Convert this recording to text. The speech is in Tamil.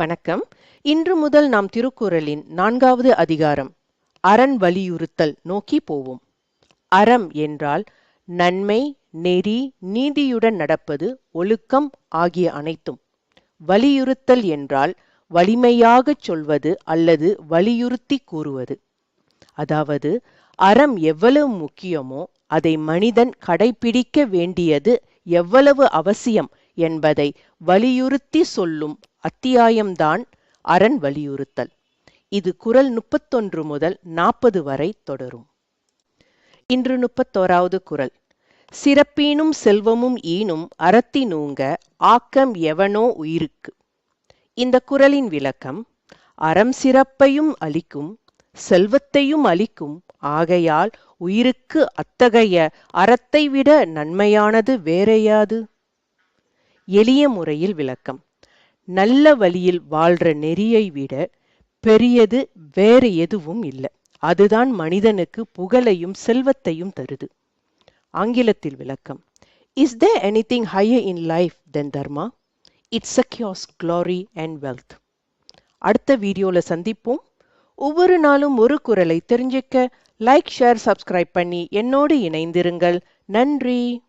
வணக்கம். இன்று முதல் நாம் திருக்குறளின் நான்காவது அதிகாரம் அரண் வலியுறுத்தல் நோக்கி போவோம். அறம் என்றால் நன்மை நெறி நீதியுடன் நடப்பது ஒழுக்கம் ஆகிய அனைத்தும். வலியுறுத்தல் என்றால் வலிமையாகச் சொல்வது அல்லது வலியுறுத்தி கூறுவது. அதாவது அறம் எவ்வளவு முக்கியமோ அதை மனிதன் கடைபிடிக்க வேண்டியது எவ்வளவு அவசியம் என்பதை வலியுறுத்தி சொல்லும் அத்தியாயம்தான் அரண் வலியுறுத்தல். இது குரல் முப்பத்தொன்று முதல் நாற்பது வரை தொடரும். இன்று முப்பத்தோராவது குரல். சிறப்பீனும் செல்வமும் ஈனும் அறத்தினூங்க ஆக்கம் எவனோ உயிருக்கு. இந்த குரலின் விளக்கம் அறம் சிறப்பையும் அளிக்கும் செல்வத்தையும் அளிக்கும் ஆகையால் உயிருக்கு அத்தகைய அறத்தை விட நன்மையானது வேறையாது? எளிய முறையில் விளக்கம். நல்ல வழியில் வாழ்ற நெறியை விட பெரியது வேறு எதுவும் இல்லை. அதுதான் மனிதனுக்கு புகழையும் செல்வத்தையும் தருது. ஆங்கிலத்தில் விளக்கம். Is there anything higher in life than dharma it's secures glory and wealth அடுத்த வீடியோல சந்திப்போம். ஒவ்வொரு நாளும் ஒரு குரலை தெரிஞ்சுக்க லைக் ஷேர் சப்ஸ்கிரைப் பண்ணி என்னோடு இணைந்திருங்கள். நன்றி.